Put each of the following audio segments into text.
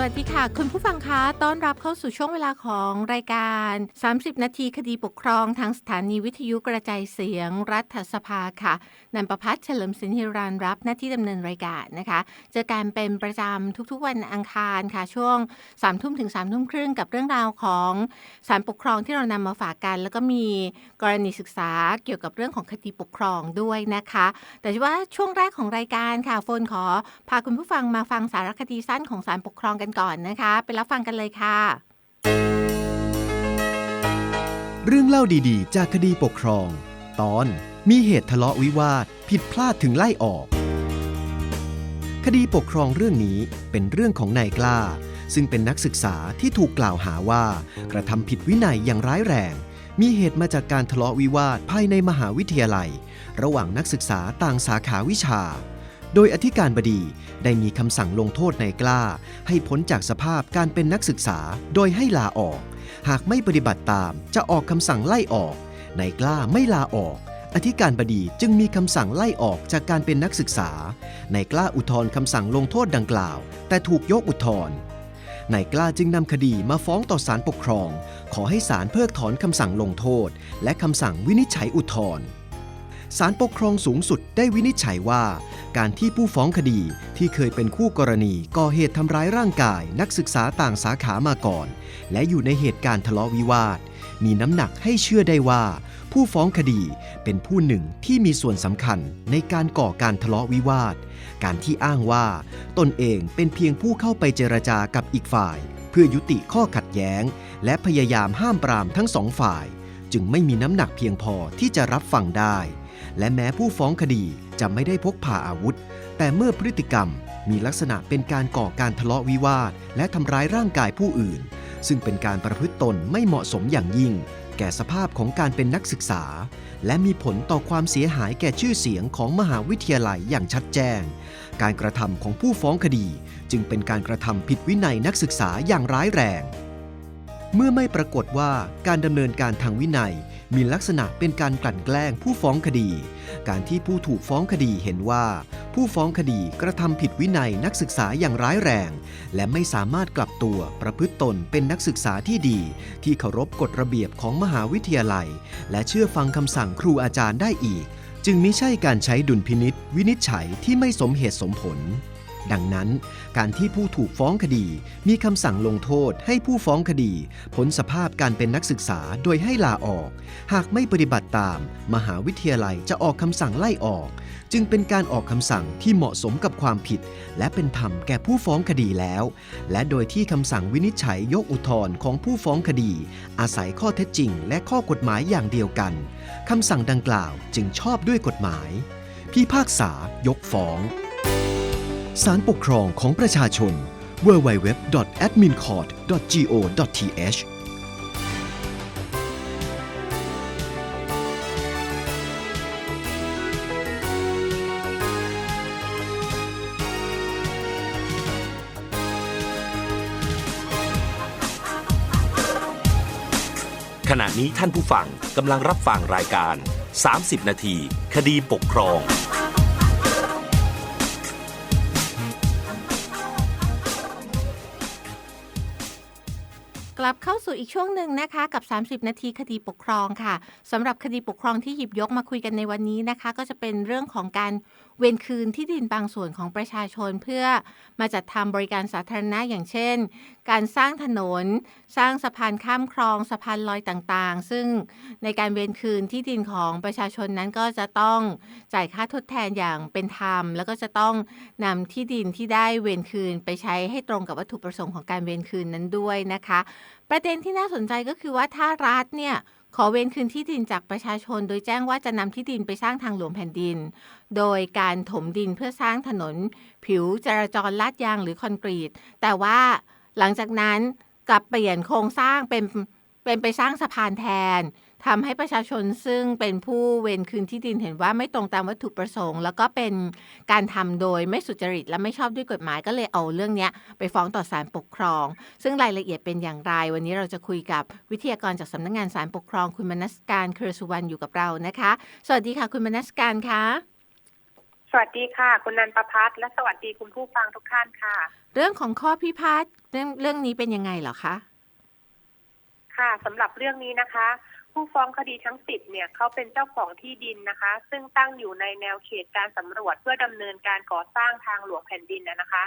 สวัสดีค่ะ คุณผู้ฟังคะต้อนรับเข้าสู่ช่วงเวลาของรายการ 30 นาทีคดีปกครองทางสถานีวิทยุกระจายเสียงรัฐสภาค่ะนันประพัฒน์เฉลิมสินฮิรันรับหน้าที่ดำเนินรายการนะคะเจอการเป็นประจำทุกๆวันอังคารค่ะ ช่วง3ทุ่มถึง3ทุ่มครึ่งกับเรื่องราวของศาลปกครองที่เรานำมาฝากกัน แล้วก็มีกรณีศึกษาเกี่ยวกับเรื่องของคดีปกครองด้วยนะคะ แต่ว่าช่วงแรกของรายการค่ะโฟนขอพาคุณผู้ฟังมาฟังสารคดีสั้นของศาลปกครองกันก่อนนะคะ ไปรับฟังกันเลยค่ะ เรื่องเล่าดีๆ จากคดีปกครอง ตอนมีเหตุทะเลาะวิวาทผิดพลาดถึงไล่ออก คดีปกครองเรื่องนี้เป็นเรื่องของนายกล้า ซึ่งเป็นนักศึกษาที่ถูกกล่าวหาว่า กระทำผิดวินัยอย่างร้ายแรง มีเหตุมาจากการทะเลาะวิวาทภายในมหาวิทยาลัย ระหว่างนักศึกษาต่างสาขาวิชา โดยอธิการบดีได้มีคำสั่งลงโทษนายกล้า ให้พ้นจากสภาพการเป็นนักศึกษา โดยให้ลาออก หากไม่ปฏิบัติตามจะออกคำสั่งไล่ออกนายกล้าไม่ลาออก อธิการบดีจึงมีคำสั่งไล่ออกจากการเป็นนักศึกษานายกล้าอุทธรณ์คำสั่งลงโทษดังกล่าว แต่ถูกยกอุทธรณ์นายกล้าจึงนำคดีมาฟ้องต่อศาลปกครอง ขอให้ศาลเพิกถอนคำสั่งลงโทษ และคำสั่งวินิจฉัยอุทธรณ์ ศาลปกครองสูงสุดได้วินิจฉัยว่า การที่ผู้ฟ้องคดีที่เคยเป็นคู่กรณีก่อเหตุทำร้ายร่างกาย นักศึกษาต่างสาขามาก่อน และอยู่ในเหตุการณ์ทะเลาะวิวาท มีน้ำหนักให้เชื่อได้ว่า ผู้ฟ้องคดีเป็นผู้หนึ่งที่มีส่วนสำคัญในการก่อการทะเลาะวิวาท การที่อ้างว่า ตนเองเป็นเพียงผู้เข้าไปเจรจากับอีกฝ่าย เพื่อยุติข้อขัดแย้ง และพยายามห้ามปรามทั้งสองฝ่าย จึงไม่มีน้ำหนักเพียงพอที่จะรับฟังได้ และแม้ผู้ฟ้องคดีจะไม่ได้พกพาอาวุธ แต่เมื่อพฤติกรรมมีลักษณะเป็นการก่อการทะเลาะวิวาท และทำร้ายร่างกายผู้อื่น ซึ่งเป็นการประพฤติตนไม่เหมาะสมอย่างยิ่ง แก่สภาพของการเป็นนักศึกษา และมีผลต่อความเสียหายแก่ชื่อเสียงของมหาวิทยาลัยอย่างชัดแจ้ง การกระทำของผู้ฟ้องคดี จึงเป็นการกระทำผิดวินัยนักศึกษาอย่างร้ายแรง เมื่อไม่ปรากฏว่าการดำเนินการทางวินัย มีลักษณะเป็นการกลั่นแกล้งผู้ฟ้องคดี การที่ผู้ถูกฟ้องคดีเห็นว่า ผู้ฟ้องคดีกระทำผิดวินัยนักศึกษาอย่างร้ายแรง และไม่สามารถกลับตัวประพฤติตนเป็นนักศึกษาที่ดี ที่เคารพกฎระเบียบของมหาวิทยาลัย และเชื่อฟังคำสั่งครูอาจารย์ได้อีก จึงมิใช่การใช้ดุลพินิษวินิจฉัยที่ไม่สมเหตุสมผล ดังนั้น การที่ผู้ถูกฟ้องคดีมีคำสั่งลงโทษให้ผู้ฟ้องคดีพ้นสภาพการเป็นนักศึกษาโดยให้ลาออก หากไม่ปฏิบัติตาม มหาวิทยาลัยจะออกคำสั่งไล่ออก จึงเป็นการออกคำสั่งที่เหมาะสมกับความผิด และเป็นธรรมแก่ผู้ฟ้องคดีแล้ว และโดยที่คำสั่งวินิจฉัยยกอุทธรณ์ของผู้ฟ้องคดี อาศัยข้อเท็จจริง และข้อกฎหมายอย่างเดียวกันคำสั่งดังกล่าวจึงชอบด้วยกฎหมาย พิพากษายกฟ้อง ศาลปกครองของประชาชน www.admincourt.go.th ขณะนี้ท่านผู้ฟังกำลังรับฟังรายการ 30 นาที คดีปกครอง กลับเข้าสู่อีกช่วงหนึ่งนะคะกับ 30 นาทีคดีปกครองค่ะสำหรับคดีปกครองที่หยิบยกมาคุยกันในวันนี้นะคะ ก็จะเป็นเรื่องของการ เวนคืนที่ดินบางส่วนของประชาชนเพื่อมาจัดทำบริการสาธารณะอย่างเช่น การสร้างถนน สร้างสะพานข้ามคลองสะพานลอยต่างๆ ซึ่งในการเวนคืนที่ดินของประชาชนนั้นก็จะต้องจ่ายค่าทดแทนอย่างเป็นธรรม แล้วก็จะต้องนำที่ดินที่ได้เวนคืนไปใช้ให้ตรงกับวัตถุประสงค์ของการเวนคืนนั้นด้วยนะคะ ประเด็นที่น่าสนใจก็คือว่าถ้ารัฐเนี่ย ขอเว้นคืนที่ดินจากประชาชน โดยแจ้งว่าจะนำที่ดินไปสร้างทางหลวงแผ่นดิน โดยการถมดินเพื่อสร้างถนน ผิวจราจรลาดยางหรือคอนกรีต แต่ว่าหลังจากนั้นกลับเปลี่ยนโครงสร้างเป็นเป็นไปสร้างสะพานแทน ทำให้ประชาชนซึ่งเป็นผู้เวรคืนที่ดินเห็นว่าไม่ตรงตามวัตถุประสงค์ แล้วก็เป็นการทำโดยไม่สุจริตและไม่ชอบด้วยกฎหมายก็เลยเอาเรื่องเนี้ยไปฟ้องต่อศาลปกครอง ซึ่งรายละเอียดเป็นอย่างไร วันนี้เราจะคุยกับวิทยากรจากสำนักงานศาลปกครอง คุณมนัสการเครือสุวรรณอยู่กับเรานะคะ สวัสดีค่ะ คุณมนัสการคะสวัสดีค่ะ คุณนันประพัฒน์และสวัสดีคุณผู้ฟังทุกท่านค่ะ เรื่องของข้อพิพาทเรื่องเรื่องนี้เป็นยังไงเหรอคะค่ะสำหรับเรื่องนี้นะคะ ผู้ฟ้องคดีทั้งสิบเนี่ยเขาเป็นเจ้าของที่ดินนะคะ ซึ่งตั้งอยู่ในแนวเขตการสำรวจเพื่อดำเนินการก่อสร้างทางหลวงแผ่นดินนะนะคะ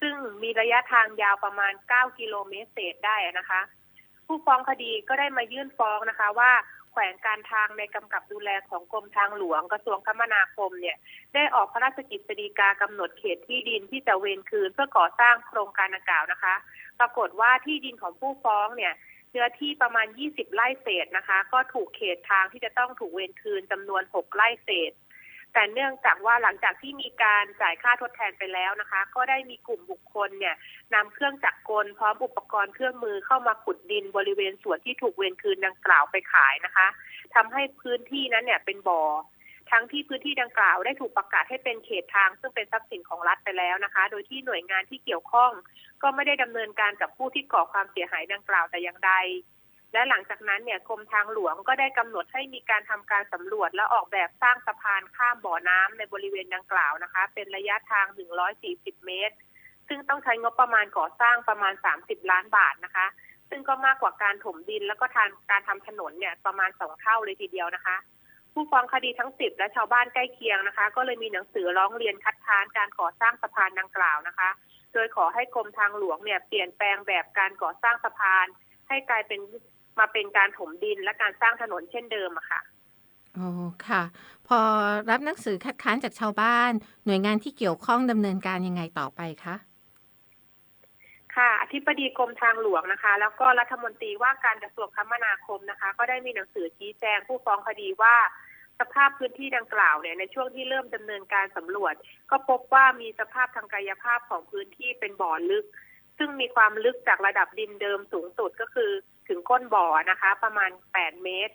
ซึ่งมีระยะทางยาวประมาณ 9 กิโลเมตรเศษได้นะคะ ผู้ฟ้องคดีก็ได้มายื่นฟ้องนะคะว่าแขวงการทางในกำกับดูแลของกรมทางหลวงกระทรวงคมนาคมเนี่ยได้ออกพระราชกิจสีกากำหนดเขตที่ดินที่จะเวนคืนเพื่อก่อสร้างโครงการดังกล่าวนะคะ ปรากฏว่าที่ดินของผู้ฟ้องเนี่ย เนื้อที่ประมาณ 20 ไร่เศษนะคะ ก็ถูกเขตทางที่จะต้องถูกเวนคืนจำนวน 6 ไร่เศษ แต่เนื่องจากว่าหลังจากที่มีการจ่ายค่าทดแทนไปแล้วนะคะ ก็ได้มีกลุ่มบุคคลเนี่ยนำเครื่องจักรกลพร้อมอุปกรณ์เครื่องมือเข้ามาขุดดินบริเวณส่วนที่ถูกเวนคืนดังกล่าวไปขายนะคะทำให้พื้นที่นั้นเนี่ยเป็นบ่อ ทั้งที่พื้นที่ดังกล่าวได้ถูกประกาศให้เป็นเขตทาง ซึ่งเป็นทรัพย์สินของรัฐไปแล้วนะคะ โดยที่หน่วยงานที่เกี่ยวข้อง ก็ไม่ได้ดำเนินการกับผู้ที่ก่อความเสียหายดังกล่าวแต่อย่างใด และหลังจากนั้นเนี่ยกรมทางหลวงก็ได้กำหนดให้มีการทำการสำรวจและออกแบบสร้างสะพานข้ามบ่อน้ำในบริเวณดังกล่าวนะคะ เป็นระยะทาง 140 เมตร ซึ่งต้องใช้งบประมาณก่อสร้างประมาณ 30 ล้านบาทนะคะ ซึ่งก็มากกว่าการถมดินแล้วก็ทางการทำถนนเนี่ยประมาณสองเท่าเลยทีเดียวนะคะ ผู้ฟ้องคดีทั้ง10และชาวบ้านใกล้เคียงนะคะ ก็เลยมีหนังสือร้องเรียนคัดค้านการก่อสร้างสะพานดังกล่าวนะคะ โดยขอให้กรมทางหลวงเนี่ยเปลี่ยนแปลงแบบการก่อสร้างสะพาน ให้กลายเป็นมาเป็นการถมดินและการสร้างถนนเช่นเดิมอะค่ะอ๋อค่ะ พอรับหนังสือคัดค้านจากชาวบ้าน หน่วยงานที่เกี่ยวข้องดำเนินการยังไงต่อไปคะค่ะอธิบดีกรมทางหลวงนะคะ แล้วก็รัฐมนตรีว่าการกระทรวงคมนาคมนะคะ ก็ได้มีหนังสือชี้แจงผู้ฟ้องคดีว่า สภาพพื้นที่ดังกล่าวเนี่ยในช่วงที่เริ่มดำเนินการสำรวจ ก็พบว่ามีสภาพทางกายภาพของพื้นที่เป็นบ่อลึก ซึ่งมีความลึกจากระดับดินเดิมสูงสุดก็คือถึงก้นบ่อนะคะ ประมาณ 8 เมตร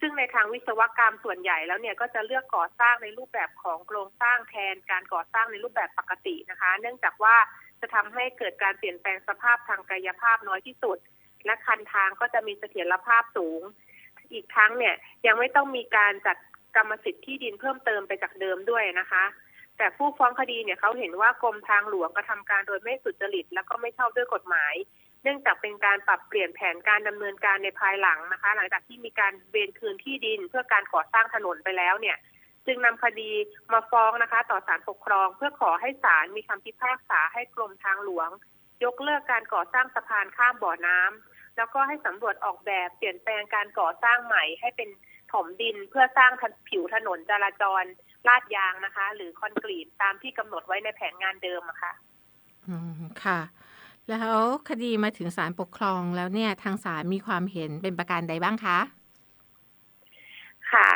ซึ่งในทางวิศวกรรมส่วนใหญ่แล้วเนี่ยก็จะเลือกก่อสร้างในรูปแบบของโครงสร้างแทนการก่อสร้างในรูปแบบปกตินะคะ เนื่องจากว่าจะทำให้เกิดการเปลี่ยนแปลงสภาพทางกายภาพน้อยที่สุด และคันทางก็จะมีเสถียรภาพสูง อีกทั้งเนี่ยยังไม่ต้องมีการจัด กรรมสิทธิ์ที่ดินเพิ่มเติมไปจากเดิมด้วยนะคะ แต่ผู้ฟ้องคดีเนี่ยเขาเห็นว่ากรมทางหลวงกระทำการโดยไม่สุจริต และก็ไม่ชอบด้วยกฎหมาย เนื่องจากเป็นการปรับเปลี่ยนแผนการดำเนินการในภายหลังนะคะ หลังจากที่มีการเวนคืนที่ดินเพื่อการก่อสร้างถนนไปแล้วเนี่ยจึงนำคดีมาฟ้องนะคะ ต่อศาลปกครอง เพื่อขอให้ศาลมีคำพิพากษาให้กรมทางหลวง ยกเลิกการก่อสร้างสะพานข้ามบ่อน้ำแล้วก็ให้สำรวจออกแบบเปลี่ยนแปลงการก่อสร้างใหม่ให้เป็น ถมดินเพื่อสร้างผิวถนนจราจรลาดยางนะคะ หรือคอนกรีตตามที่กำหนดไว้ในแผนงานเดิมอะค่ะ อืมค่ะ แล้วคดีมาถึงศาลปกครองแล้วเนี่ยทางศาลมีความเห็นเป็นประการใดบ้างคะ ค่ะ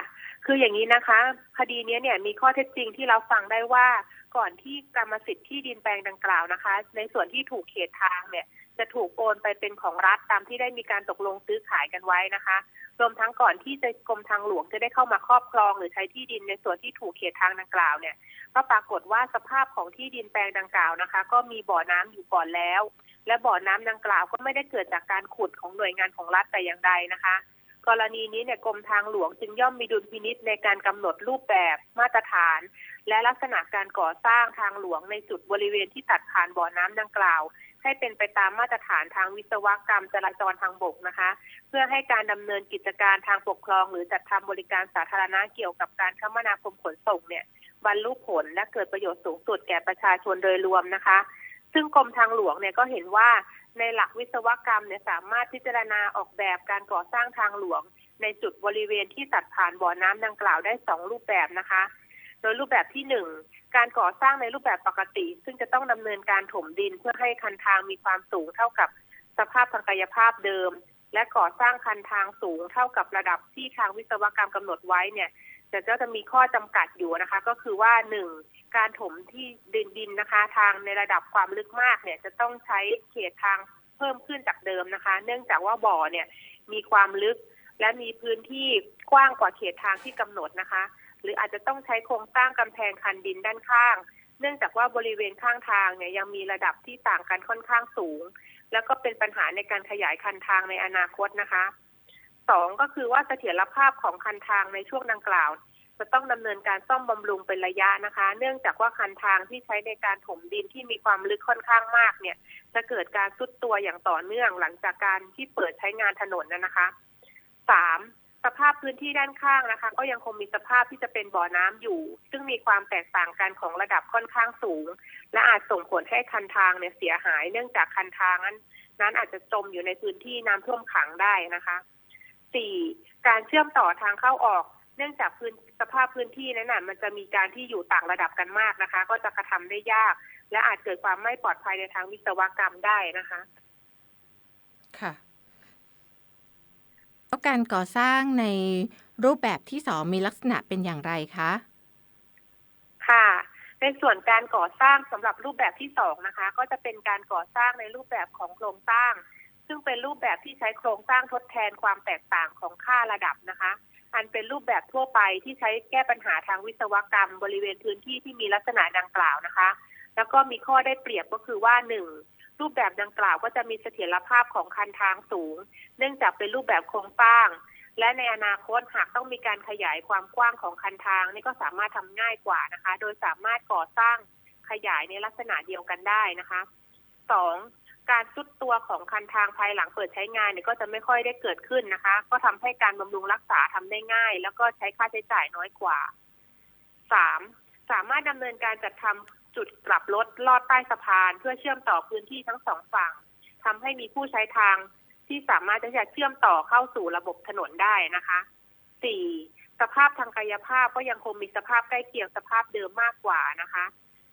คืออย่างนี้นะคะ คดีนี้เนี่ยมีข้อเท็จจริงที่เราฟังได้ว่า ก่อนที่กรรมสิทธิ์ที่ดินแปลงดังกล่าวนะคะ ในส่วนที่ถูกเขตทางเนี่ยจะถูกโอนไปเป็นของรัฐตามที่ได้มีการตกลงซื้อขายกันไว้นะคะ รวมทั้งก่อนที่จะกรมทางหลวงจะได้เข้ามาครอบครอง หรือใช้ที่ดินในส่วนที่ถูกเขตทางดังกล่าวเนี่ย ก็ปรากฏว่าสภาพของที่ดินแปลงดังกล่าวนะคะ ก็มีบ่อน้ำอยู่ก่อนแล้ว และบ่อน้ำดังกล่าวก็ไม่ได้เกิดจากการขุดของหน่วยงานของรัฐแต่อย่างใดนะคะ กรณีนี้เนี่ยกรมทางหลวงจึงย่อมมีดุลพินิษในการกำหนดรูปแบบมาตรฐาน และลักษณะการก่อสร้างทางหลวงในจุดบริเวณที่ตัดผ่านบ่อน้ำดังกล่าว ให้เป็นไปตามมาตรฐานทางวิศวกรรมจราจรทางบกนะคะ เพื่อให้การดำเนินกิจการทางปกครอง หรือจัดทำบริการสาธารณะเกี่ยวกับการคมนาคมขนส่งเนี่ยบรรลุผลและเกิดประโยชน์สูงสุดแก่ประชาชนโดยรวมนะคะ ซึ่งกรมทางหลวงเนี่ยก็เห็นว่าในหลักวิศวกรรมเนี่ยสามารถพิจารณาออกแบบการก่อสร้างทางหลวง ในจุดบริเวณที่ตัดผ่านบ่อน้ำดังกล่าวได้สองรูปแบบนะคะ ดยรูปแบบที่หนึ่งการก่อสร้างในรูปแบบปกติ ซึ่งจะต้องดำเนินการถมดินเพื่อให้คันทางมีความสูงเท่ากับสภาพทางกายภาพเดิม และก่อสร้างคันทางสูงเท่ากับระดับที่ทางวิศวกรรมกำหนดไว้เนี่ยแต่ก็จะมีข้อจำกัดอยู่นะคะ ก็คือว่าหนึ่งการถมที่ดินดินนะคะ ทางในระดับความลึกมากเนี่ยจะต้องใช้เขตทางเพิ่มขึ้นจากเดิมนะคะ เนื่องจากว่าบ่อเนี่ยมีความลึกและมีพื้นที่กว้างกว่าเขตทางที่กำหนดนะคะ หรืออาจจะต้องใช้โครงสร้างกำแพงคันดินด้านข้าง เนื่องจากว่าบริเวณข้างทางเนี่ยยังมีระดับที่ต่างกันค่อนข้างสูง แล้วก็เป็นปัญหาในการขยายคันทางในอนาคตนะคะสองก็คือว่าเสถียรภาพของคันทางในช่วงดังกล่าว จะต้องดำเนินการซ่อมบำรุงเป็นระยะนะคะ เนื่องจากว่าคันทางที่ใช้ในการถมดินที่มีความลึกค่อนข้างมากเนี่ย จะเกิดการทรุดตัวอย่างต่อเนื่องหลังจากการที่เปิดใช้งานถนนนะคะสาม สภาพพื้นที่ด้านข้างนะคะ ก็ยังคงมีสภาพที่จะเป็นบ่อน้ำอยู่ ซึ่งมีความแตกต่างกันของระดับค่อนข้างสูง และอาจส่งผลให้คันทางเนี่ยเสียหาย เนื่องจากคันทางนั้นนั้นอาจจะจมอยู่ในพื้นที่น้ำท่วมขังได้นะคะสี่การเชื่อมต่อทางเข้าออก เนื่องจากพื้นสภาพพื้นที่นั้นน่ะมันจะมีการที่อยู่ต่างระดับกันมากนะคะ ก็จะกระทำได้ยาก และอาจเกิดความไม่ปลอดภัยในทางวิศวกรรมได้นะคะ ค่ะ แล้วการก่อสร้างในรูปแบบที่สองมีลักษณะเป็นอย่างไรคะ ค่ะ ในส่วนการก่อสร้างสำหรับรูปแบบที่สองนะคะ ก็จะเป็นการก่อสร้างในรูปแบบของโครงสร้าง ซึ่งเป็นรูปแบบที่ใช้โครงสร้างทดแทนความแตกต่างของค่าระดับนะคะ อันเป็นรูปแบบทั่วไปที่ใช้แก้ปัญหาทางวิศวกรรม บริเวณพื้นที่ที่มีลักษณะดังกล่าวนะคะ แล้วก็มีข้อได้เปรียบก็คือว่าหนึ่ง รูปแบบดังกล่าวก็จะมีเสถียรภาพของคันทางสูง เนื่องจากเป็นรูปแบบโครงสร้าง และในอนาคตหากต้องมีการขยายความกว้างของคันทางนี่ก็สามารถทำง่ายกว่านะคะ โดยสามารถก่อสร้างขยายในลักษณะเดียวกันได้นะคะสองการซุดตัวของคันทางภายหลังเปิดใช้งานเนี่ยก็จะไม่ค่อยได้เกิดขึ้นนะคะ ก็ทำให้การบำรุงรักษาทำได้ง่าย แล้วก็ใช้ค่าใช้จ่ายน้อยกว่าสามสามารถดำเนินการจัดทำ จุดกลับรถลอดใต้สะพาน เพื่อเชื่อมต่อพื้นที่ทั้งสองฝั่งทำให้มีผู้ใช้ทางที่สามารถจะเชื่อมต่อเข้าสู่ระบบถนนได้นะคะสี่สภาพทางกายภาพก็ยังคงมีสภาพใกล้เคียงสภาพเดิมมากกว่านะคะ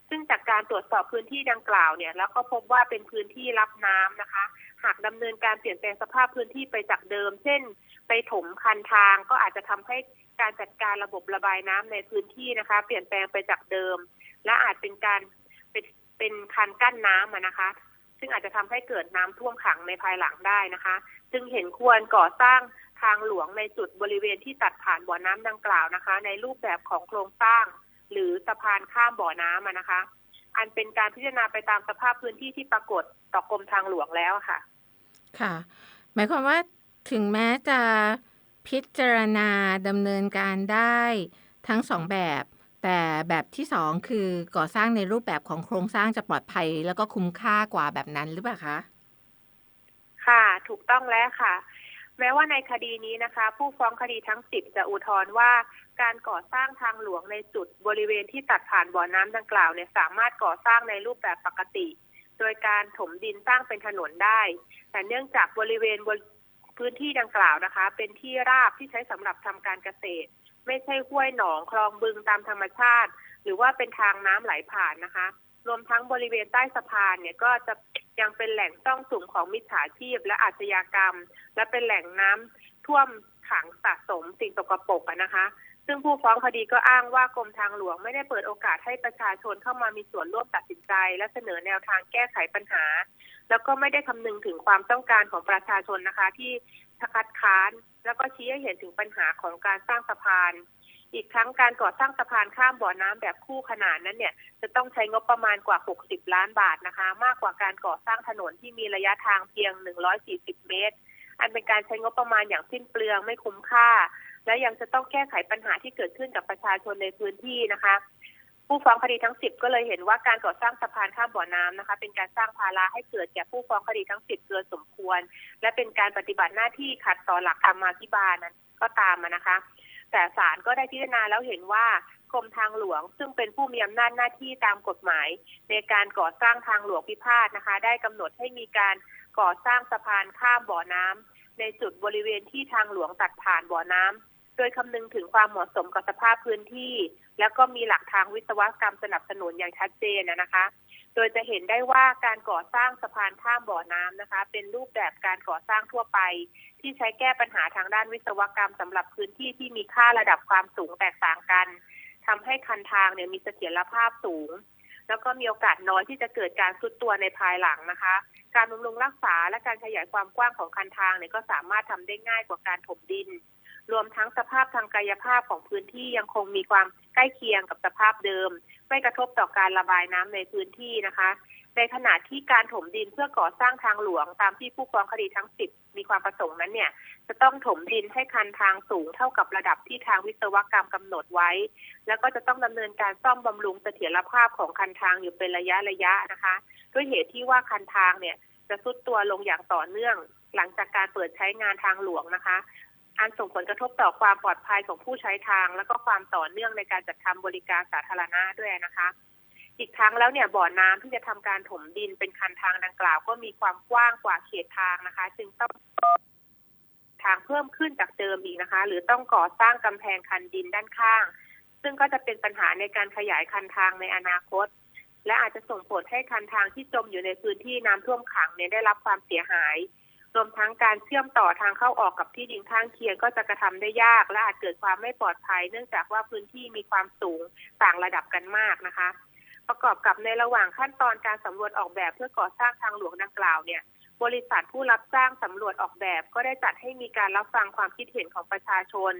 ซึ่งจากการตรวจสอบพื้นที่ดังกล่าวเนี่ย แล้วก็พบว่าเป็นพื้นที่รับน้ำนะคะ หากดำเนินการเปลี่ยนแปลงสภาพพื้นที่ไปจากเดิม เช่น ไปถมคันทางก็อาจจะทำให้ การจัดการระบบระบายน้ำในพื้นที่นะคะ เปลี่ยนแปลงไปจากเดิม และอาจเป็นการเป็นเป็นคันกั้นน้ำนะคะ ซึ่งอาจจะทำให้เกิดน้ำท่วมขังในภายหลังได้นะคะ จึงเห็นควรก่อสร้างทางหลวงในจุดบริเวณที่ตัดผ่านบ่อน้ำดังกล่าวนะคะ ในรูปแบบของโครงสร้าง หรือสะพานข้ามบ่อน้ำนะคะ อันเป็นการพิจารณาไปตามสภาพพื้นที่ที่ปรากฏต่อกรมทางหลวงแล้วค่ะ ค่ะ หมายความว่าถึงแม้จะ พิจารณาดำเนินการได้ทั้งสองแบบ แต่แบบที่สองคือก่อสร้างในรูปแบบของโครงสร้างจะปลอดภัย แล้วก็คุ้มค่ากว่าแบบนั้นหรือเปล่าคะ ค่ะ ถูกต้องแล้วค่ะ แม้ว่าในคดีนี้นะคะ ผู้ฟ้องคดีทั้งสิบจะอุทธรณ์ว่าการก่อสร้างทางหลวงในจุดบริเวณที่ตัดผ่านบ่อน้ำดังกล่าวเนี่ยสามารถก่อสร้างในรูปแบบปกติ โดยการถมดินสร้างเป็นถนนได้ แต่เนื่องจากบริเวณ พื้นที่ดังกล่าวนะคะ เป็นที่ราบที่ใช้สำหรับทำการเกษตร ไม่ใช่ห้วยหนองคลองบึงตามธรรมชาติ หรือว่าเป็นทางน้ำไหลผ่านนะคะ รวมทั้งบริเวณใต้สะพานเนี่ยก็จะยังเป็นแหล่งซ่องสุมของมิจฉาชีพและอาชญากรรม และเป็นแหล่งน้ำท่วมขังสะสมสิ่งสกปรกนะคะ ซึ่งผู้ฟ้องคดีก็อ้างว่ากรมทางหลวงไม่ได้เปิดโอกาสให้ประชาชนเข้ามามีส่วนร่วมตัดสินใจ และเสนอแนวทางแก้ไขปัญหา แล้วก็ไม่ได้คำนึงถึงความต้องการของประชาชนนะคะ ที่คัดค้าน แล้วก็ชี้ให้เห็นถึงปัญหาของการสร้างสะพาน อีกทั้งการก่อสร้างสะพานข้ามบ่อน้ำแบบคู่ขนานนั้นเนี่ย จะต้องใช้งบประมาณกว่า 60 ล้านบาทนะคะ มากกว่าการก่อสร้างถนนที่มีระยะทางเพียง 140 เมตร อันเป็นการใช้งบประมาณอย่างสิ้นเปลืองไม่คุ้มค่า และยังจะต้องแก้ไขปัญหาที่เกิดขึ้นกับประชาชนในพื้นที่นะคะ ผู้ฟ้องคดีทั้ง 10 ก็เลยเห็นว่าการก่อสร้างสะพานข้ามบ่อน้ำนะคะ เป็นการสร้างภาระให้เกิดแก่ผู้ฟ้องคดีทั้ง 10 เกินสมควร และเป็นการปฏิบัติหน้าที่ขัดต่อหลักธรรมาภิบาลนั้นก็ตามนะคะ แต่ศาลก็ได้พิจารณาแล้วเห็นว่ากรมทางหลวง ซึ่งเป็นผู้มีอำนาจหน้าที่ตามกฎหมาย ในการก่อสร้างทางหลวงพิพาทนะคะ ได้กำหนดให้มีการก่อสร้างสะพานข้ามบ่อน้ำในจุดบริเวณที่ทางหลวงตัดผ่านบ่อน้ำ โดยคำนึงถึงความเหมาะสมกับสภาพพื้นที่ แล้วก็มีหลักทางวิศวกรรมสนับสนุนอย่างชัดเจนนะคะ โดยจะเห็นได้ว่าการก่อสร้างสะพานข้ามบ่อน้ำนะคะ เป็นรูปแบบการก่อสร้างทั่วไป ที่ใช้แก้ปัญหาทางด้านวิศวกรรมสำหรับพื้นที่ที่มีค่าระดับความสูงแตกต่างกันทำให้คันทางเนี่ยมีเสถียรภาพสูง แล้วก็มีโอกาสน้อยที่จะเกิดการซุดตัวในภายหลังนะคะการบำรุงรักษาและการขยายความกว้างของคันทางเนี่ยก็สามารถทำได้ง่ายกว่าการถมดิน รวมทั้งสภาพทางกายภาพของพื้นที่ยังคงมีความใกล้เคียงกับสภาพเดิม ไม่กระทบต่อการระบายน้ำในพื้นที่นะคะ ในขณะที่การถมดินเพื่อก่อสร้างทางหลวงตามที่ผู้ฟ้องคดีทั้ง 10 มีความประสงค์นั้นเนี่ย จะต้องถมดินให้คันทางสูงเท่ากับระดับที่ทางวิศวกรรมกำหนดไว้ แล้วก็จะต้องดำเนินการซ่อมบำรุงเสถียรภาพของคันทางอยู่เป็นระยะระยะนะคะ ด้วยเหตุที่ว่าคันทางเนี่ยจะทรุดตัวลงอย่างต่อเนื่องหลังจากการเปิดใช้งานทางหลวงนะคะ อันส่งผลกระทบต่อความปลอดภัยของผู้ใช้ทาง และก็ความต่อเนื่องในการจัดทำบริการสาธารณะด้วยนะคะ อีกทั้งแล้วเนี่ยบ่อน้ำที่จะทำการถมดินเป็นคันทางดังกล่าว ก็มีความกว้างกว่าเขตทางนะคะ จึงต้องทางเพิ่มขึ้นจากเดิมอีกนะคะ หรือต้องก่อสร้างกำแพงคันดินด้านข้าง ซึ่งก็จะเป็นปัญหาในการขยายคันทางในอนาคต และอาจจะส่งผลให้คันทางที่จมอยู่ในพื้นที่น้ำท่วมขังเนี่ยได้รับความเสียหาย รวมทั้งการเชื่อมต่อทางเข้าออกกับที่ดินข้างเคียงก็จะกระทำได้ยากและอาจเกิดความไม่ปลอดภัย เนื่องจากว่าพื้นที่มีความสูงต่างระดับกันมากนะคะ ประกอบกับในระหว่างขั้นตอนการสำรวจออกแบบเพื่อก่อสร้างทางหลวงดังกล่าวเนี่ยบริษัทผู้รับจ้างสำรวจออกแบบ ก็ได้จัดให้มีการรับฟังความคิดเห็นของประชาชน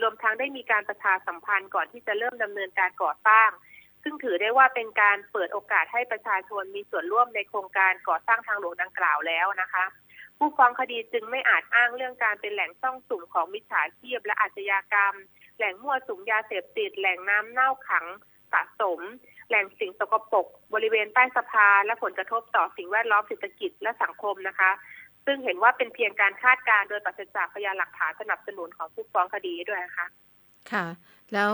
รวมทั้งได้มีการประชาสัมพันธ์ก่อนที่จะเริ่มดำเนินการก่อสร้าง ซึ่งถือได้ว่าเป็นการเปิดโอกาสให้ประชาชนมีส่วนร่วมในโครงการก่อสร้างทางหลวงดังกล่าวแล้วนะคะ ผู้ฟ้องคดีจึงไม่อาจอ้างเรื่องการเป็นแหล่งซ่องสุมของมิจฉาชีพและอาชญากรรม แหล่งมั่วสุมยาเสพติด แหล่งน้ำเน่าขังสะสม แหล่งสิ่งสกปรกบริเวณใต้สะพานและผลกระทบต่อสิ่งแวดล้อมเศรษฐกิจและสังคมนะคะ ซึ่งเห็นว่าเป็นเพียงการคาดการโดยปราศจากพยานหลักฐานสนับสนุนของผู้ฟ้องคดีด้วยนะคะค่ะ แล้ว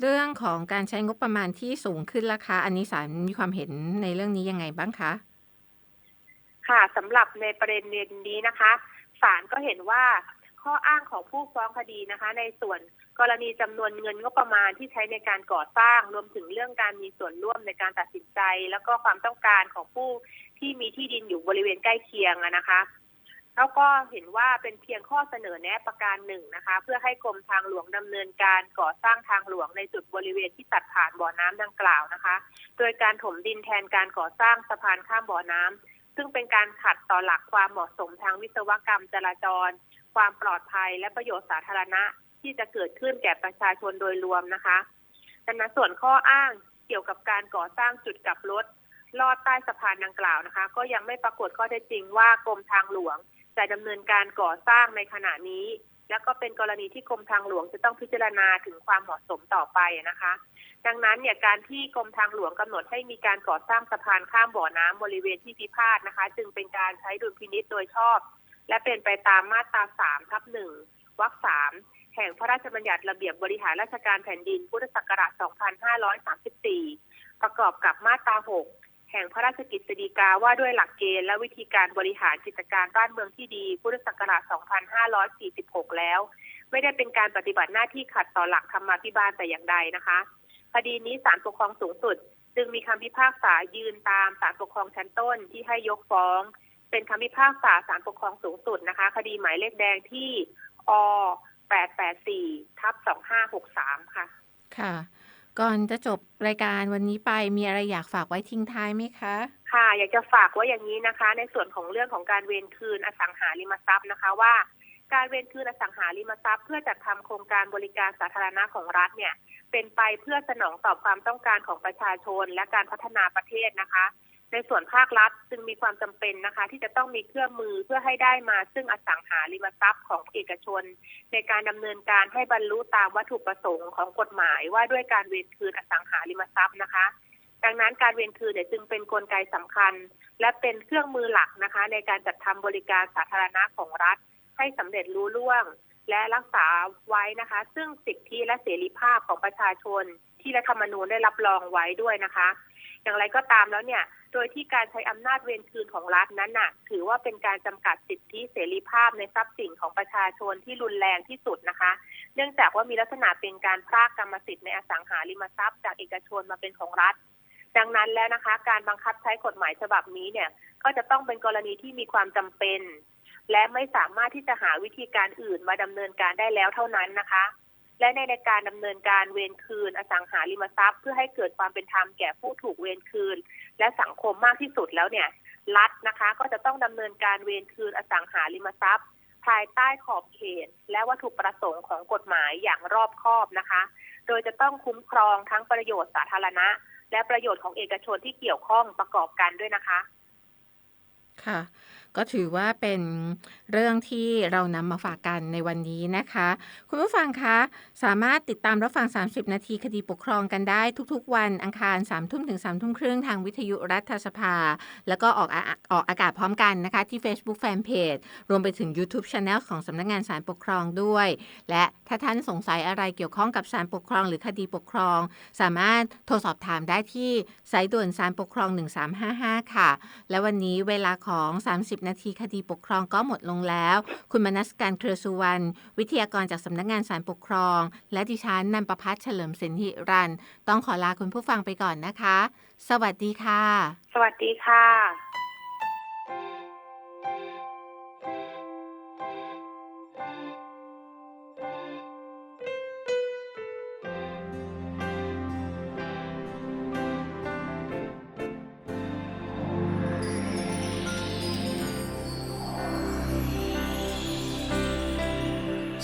เรื่องของการใช้งบประมาณที่สูงขึ้นราคาอันนี้ศาลมีความเห็นในเรื่องนี้ยังไงบ้างคะ ค่ะสำหรับในประเด็นนี้นะคะศาลก็เห็นว่าข้ออ้างของผู้ฟ้องคดีนะคะ ในส่วนกรณีจำนวนเงินงบประมาณที่ใช้ในการก่อสร้าง รวมถึงเรื่องการมีส่วนร่วมในการตัดสินใจ แล้วก็ความต้องการของผู้ที่มีที่ดินอยู่บริเวณใกล้เคียงนะคะแล้วก็เห็นว่าเป็นเพียงข้อเสนอแนะประการหนึ่งนะคะ เพื่อให้กรมทางหลวงดำเนินการก่อสร้างทางหลวงในจุดบริเวณที่ตัดผ่านบ่อน้ำดังกล่าวนะคะ โดยการถมดินแทนการก่อสร้างสะพานข้ามบ่อน้ำ ซึ่งเป็นการขัดต่อหลักความเหมาะสมทางวิศวกรรมจราจร ความปลอดภัยและประโยชน์สาธารณะที่จะเกิดขึ้นแก่ประชาชนโดยรวมนะคะดังนั้นส่วนข้ออ้างเกี่ยวกับการก่อสร้างจุดกลับรถลอดใต้สะพานดังกล่าวนะคะ ก็ยังไม่ปรากฏข้อเท็จจริงว่ากรมทางหลวง จะดำเนินการก่อสร้างในขณะนี้ แล้วก็เป็นกรณีที่กรมทางหลวงจะต้องพิจารณาถึงความเหมาะสมต่อไปนะคะ ดังนั้นเนี่ยการที่กรมทางหลวงกำหนดให้มีการก่อสร้างสะพานข้ามบ่อน้ำบริเวณที่พิพาทนะคะ จึงเป็นการใช้ดุลพินิษโดยชอบ และเป็นไปตามมาตราสามทับหนึ่งวรรคสามแห่งพระราชบัญญัติระเบียบบริหารราชการแผ่นดินพุทธศักราช 2534 ประกอบกับมาตรา 6 แห่งพระราชกิจสีกาว่าด้วยหลักเกณฑ์และวิธีการบริหารกิจการบ้านเมืองที่ดี พุทธศักราช 2546 แล้ว ไม่ได้เป็นการปฏิบัติหน้าที่ขัดต่อหลักธรรมาภิบาลแต่อย่างใดนะคะคดีนี้ศาลปกครองสูงสุด จึงมีคำพิพากษายืนตามศาลปกครองชั้นต้นที่ให้ยกฟ้อง เป็นคำพิพากษาศาลปกครองสูงสุดนะคะ คดีหมายเลขแดงที่อ884ทับ2563 ค่ะ ค่ะ ก่อนจะจบรายการวันนี้ไปมีอะไรอยากฝากไว้ทิ้งท้ายไหมคะ ค่ะ อยากจะฝากไว้อย่างนี้นะคะ ในส่วนของเรื่องของการเวนคืนอสังหาริมทรัพย์นะคะว่าการเวนคืนอสังหาริมทรัพย์ เพื่อจัดทำโครงการบริการสาธารณะของรัฐเนี่ย เป็นไปเพื่อสนองตอบความต้องการของประชาชนและการพัฒนาประเทศนะคะ ในส่วนภาครัฐจึงมีความจำเป็นนะคะ ที่จะต้องมีเครื่องมือเพื่อให้ได้มา ซึ่งอสังหาริมทรัพย์ของเอกชน ในการดำเนินการให้บรรลุตามวัตถุประสงค์ของกฎหมายว่าด้วยการเวรคืนอสังหาริมทรัพย์นะคะ ดังนั้นการเวรคืนเนี่ยจึงเป็นนกลไกสำคัญ และเป็นเครื่องมือหลักนะคะ ในการจัดทำบริการสาธารณะของรัฐ ให้สำเร็จรู้ล่วง และรักษาไว้นะคะ ซึ่งสิทธิและเสรีภาพของประชาชนที่รัฐธรรมนูญได้รับรองไว้ด้วยนะคะ อย่างไรก็ตามแล้วเนี่ย โดยที่การใช้อำนาจเวรคืนของรัฐนั้นน่ะ ถือว่าเป็นการจำกัดสิทธิเสรีภาพในทรัพย์สินของประชาชนที่รุนแรงที่สุดนะคะ เนื่องจากว่ามีลักษณะเป็นการพรากกรรมสิทธิ์ในอสังหาริมทรัพย์ จากเอกชนมาเป็นของรัฐ ดังนั้นแล้วนะคะ การบังคับใช้กฎหมายฉบับนี้เนี่ย ก็จะต้องเป็นกรณีที่มีความจำเป็น และไม่สามารถที่จะหาวิธีการอื่นมาดำเนินการได้แล้วเท่านั้นนะคะ และในในการดำเนินการเวรคืน อสังหาริมทรัพย์ เพื่อให้เกิดความเป็นธรรมแก่ผู้ถูกเวรคืน และสังคมมากที่สุดแล้วเนี่ยรัฐนะคะก็จะต้องดำเนินการเวรคืนอสังหาริมทรัพย์ ภายใต้ขอบเขต และวัตถุประสงค์ของกฎหมายอย่างรอบคอบนะคะ โดยจะต้องคุ้มครองทั้งประโยชน์สาธารณะ และประโยชน์ของเอกชนที่เกี่ยวข้องประกอบกันด้วยนะคะ ค่ะ ก็ถือว่าเป็นเรื่องที่เรานำมาฝากกันในวันนี้นะคะ คุณผู้ฟังคะ สามารถติดตามรับฟัง 30 นาทีคดีปกครองกันได้ทุกๆ วันอังคาร3ทุ่มถึง3ทุ่มครึ่งทางวิทยุรัฐสภา แล้วก็ออกอาออกอากาศพร้อมกันนะคะ ที่ Facebook Fanpage รวมไปถึง YouTube Channel ของสำนักงานศาลปกครองด้วย และถ้าท่านสงสัยอะไรเกี่ยวข้องกับศาลปกครอง หรือคดีปกครอง สามารถโทรสอบถามได้ที่สายด่วนศาลปกครอง 1355 ค่ะ และวันนี้เวลาของ 30นาทีคดีปกครองก็หมดลงแล้ว คุณมนัสการเครือสุวรรณวิทยากรจากสำนักงานสารปกครอง และดิฉันนันประพัฒน์เฉลิมสินธิรัน ต้องขอลาคุณผู้ฟังไปก่อนนะคะ สวัสดีค่ะ สวัสดีค่ะ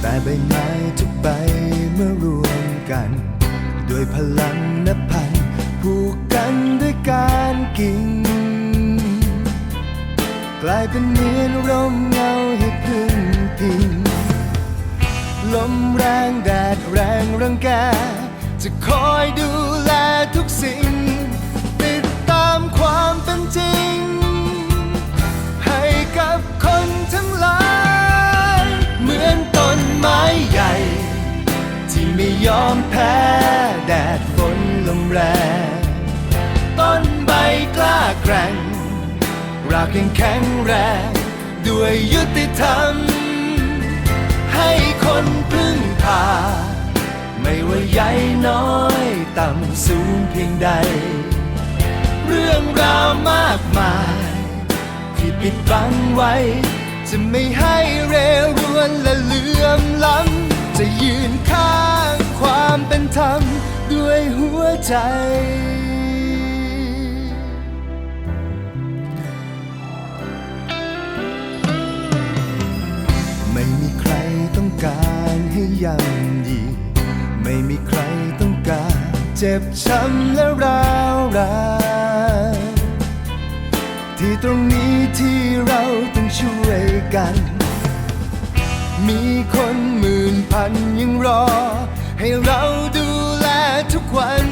แต่ใบไม้ทุกใบเมื่อรวมกัน ด้วยพลังนับพันผูกกันด้วยการกิ่งกลายเป็นเหมือนร่มเงาให้พึ่งพิงลมแรงแดดแรงรังแก จะคอยดูแลทุกสิ่ง ติดตามความเป็นจริง ให้กับคนทั้งหลาย ไม้ใหญ่ ที่ไม่ยอมแพ้แดดฝนลมแรงต้นใบกล้าแกร่งรากยังแข็งแรง ด้วยยุติธรรม ให้คนพึ่งพา ไม่ว่าใหญ่น้อยต่ำสูงเพียงใด เรื่องราวมากมาย ที่ปิดบังไว้ จะไม่ให้เรรวนและเลื่อมล้ำ จะยืนข้างความเป็นธรรมด้วยหัวใจไม่มีใครต้องการให้ย่ำยีไม่มีใครต้องการเจ็บช้ำและร้าวรานที่ตรงนี้ที่เรา ช่วยกัน มีคนหมื่นพันยังรอ ให้เราดูแลทุกวัน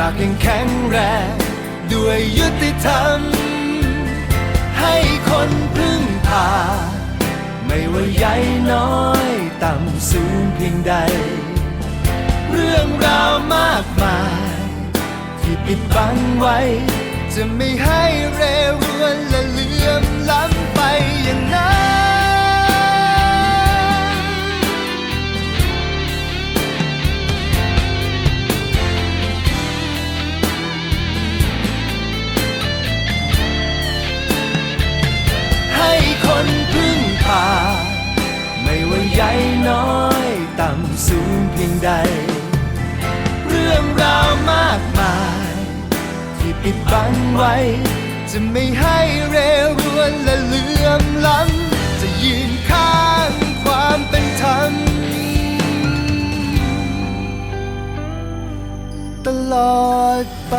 รากยังแข็งแรง ด้วยยุติธรรม ให้คนพึ่งพา ไม่ว่าใหญ่น้อยต่ำสูงเพียงใด เรื่องราวมากมาย ที่ปิดบังไว้ จะไม่ให้เรรวนและเลื่อมล้ำไปอย่างนั้น พียงใด เรื่องราวมากมาย ที่ปิดบังไว้ จะไม่ให้เรรวนและเลื่อมล้ำจะยืนข้างความเป็นธรรมตลอดไป